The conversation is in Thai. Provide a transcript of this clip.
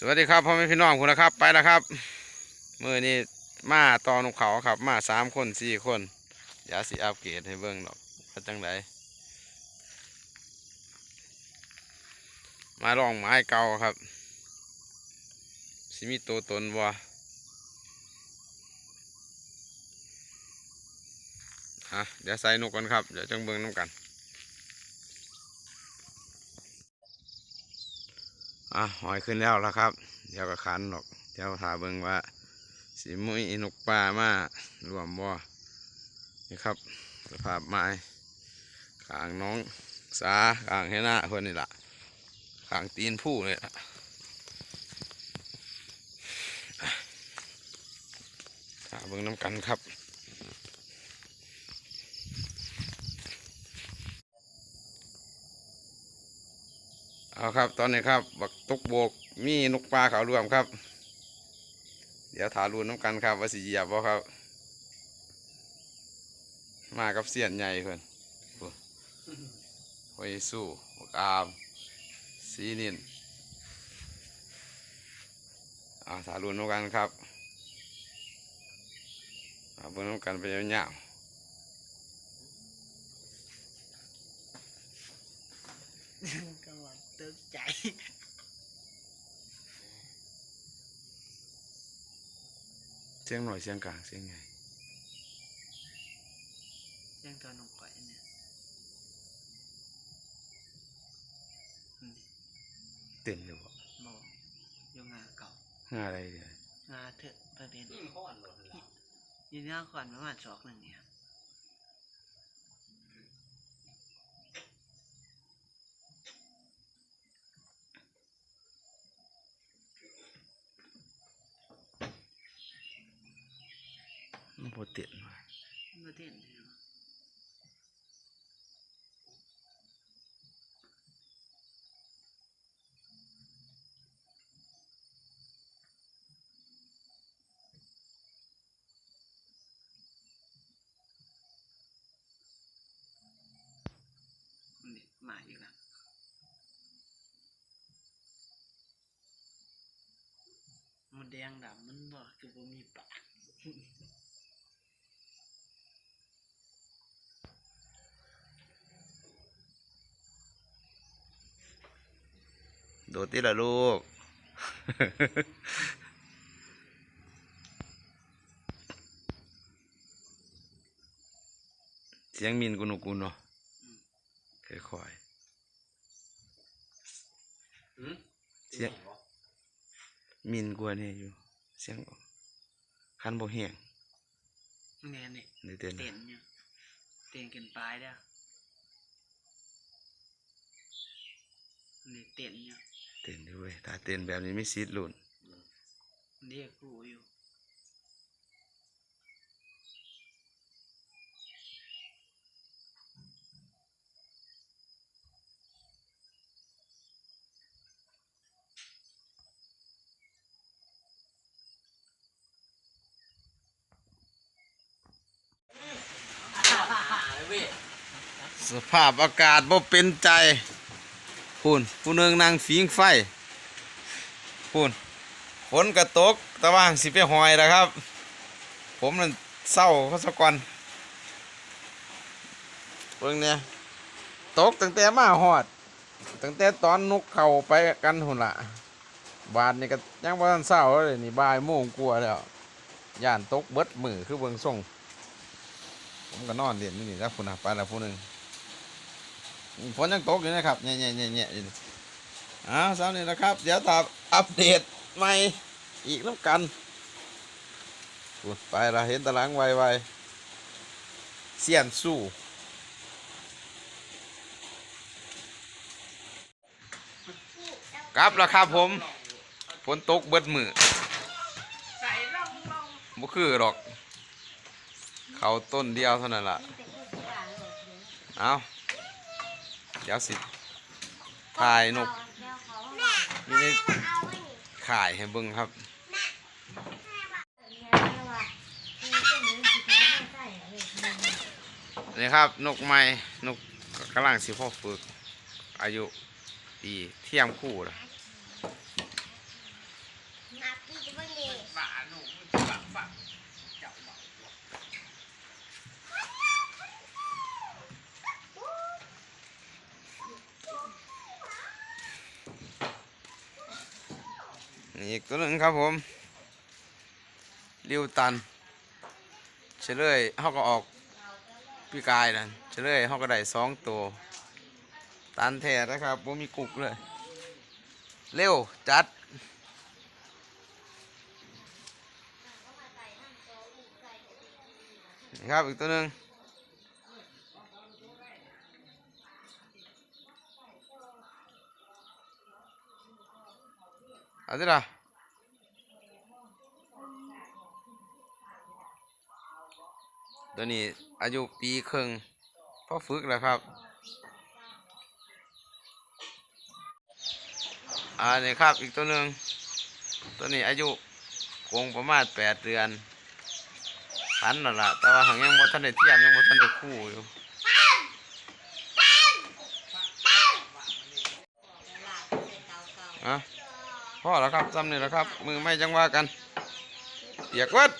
สวัสดีครับพ่อแม่พี่น้องคุณนะครับ ไปแล้วครับมือนี้มาตอนกเขาครับ มาสามคนสี่คนอย่าสิอัปเกรดให้เบิ่งหรอกว่าจังไดมาลองไม้เก่าครับสิมีตัวตนบ่ฮะเดี๋ยวใส่นกกันครับ เดี๋ยวจังเบิ่งน้ำกัน อะหอยขึ้นแล้วแล้วครับ เดี๋ยวก็ขันหรอก เดี๋ยวถาเบิงว่าสีมุ้ยนกป่ามารวมบ่นี่ครับสภาพไม้ขางน้องสาขางให้หน้าเพื่อนนี่ละขางตีนผู้เลยละถาเบิงน้ำกันครับ เอาครับ ตอนนี้ครับ บักตกโบกมีนกปลาเขารวมครับ เดี๋ยวถารูนน้ำกันครับว่าสิเหยียบบ่ครับ มากับเสียนใหญ่เพื่อนโอ้ยสู้บักอามสีนินเอาถารูนน้ำกันครับเอาเบิ่งน้ำกันไปยาวกำลังตึกใจๆ เสียงหน่อยเสียงกลางเสียงใหญ่ยังตัวหนุ่มก่อยเนี่ยอืมเต้นอยู่บ่บอกอยู่งาเก่าหาอะไรเดี๋ยวงาเถอะประเด็นยิ่งข้อนหมดเลยอยู่งาก่อนประมาณสองหนึ่งเนี่ย บ่เต้นว่ะประเด็นเดียวนี่มาอีกแล้วมันแดงดำมันบอกคือบ่มีปาก โดดติละลูก เสียงมินกุนกุนเนาะค่อยหืมๆเสียงมินกว่านี่อยู่ เสียงออกคันบ่แห้งแน่นี่ในเต้นเต้นอยู่เต้นกันปลายแล้วนี่เต้นอยู่ เต้นอยู่เว้ยถ้าเต้นแบบนี้ไม่ซีดหลุนเรียกกูอยู่สภาพอากาศบ่เป็นใจ พูนผู้หนึงนั่งฟิงไฟพูนฝนกระตกตะว่างสิไปหอยแล้วครับ ผมนั่นเศร้าเขาสะก่อนเบิ่งเนี่ยตกตั้งแต่มาหอด ตั้งแต่ตอนนกเข้าไปกันหุ่นละบาทนี่ก็ยังบ่ทันเศร้าเลยนี่บ่ายโมงกลัวแล้วย่านตกเบิดมือคือเบิ่งส่งผมก็นอนเรียนนี่นี่แล้วคุณนะไปแล้วผู้หนึ่ง ฝนยังตกอยู่นะครับเนี่ยเนี่ยเนี่ยเนี่ยอ้าวสาวนี่นะครับ เดี๋ยวตามอัปเดตใหม่อีกน้ำกันพูดไปละเห็นตารางไวๆเสียนสู้กลับแล้วครับผมฝนตกเบิดมือบ่คือหรอก เขาต้นเดียวเท่านั้นล่ะ เอา ดี๋ยวสิถ่ายนกนี่ในขายให้เบิ่งครับ นี่ครับนกไม้นกกำลังสิพ่อฝึก อายุปีเที่ยมคู่ละ นี่อีกตัวหนึ่งครับผมริวตันเฉลยเขาก็ออกพี่กายนั่นเฉลยเขาก็ได้สองตัว ตันแท้นะครับผมมีกุกเลย เร็ว จัดนะครับอีกตัวหนึ่ง เอาสิล่ะตัวนี้อายุปีครึ่งพอฝึกแล้วครับอ่านี่ครับอีกตัวหนึ่งตัวนี้อายุคงประมาณแปดเดือนพันนั่นแหละแต่ว่าหังยังบ่ทันได้เทียมยังบ่ทันได้คู่อยู่อะ พ่อแล้วครับจำนี่แหล้วครับ มือไม่จังว่ากันเปียกวัด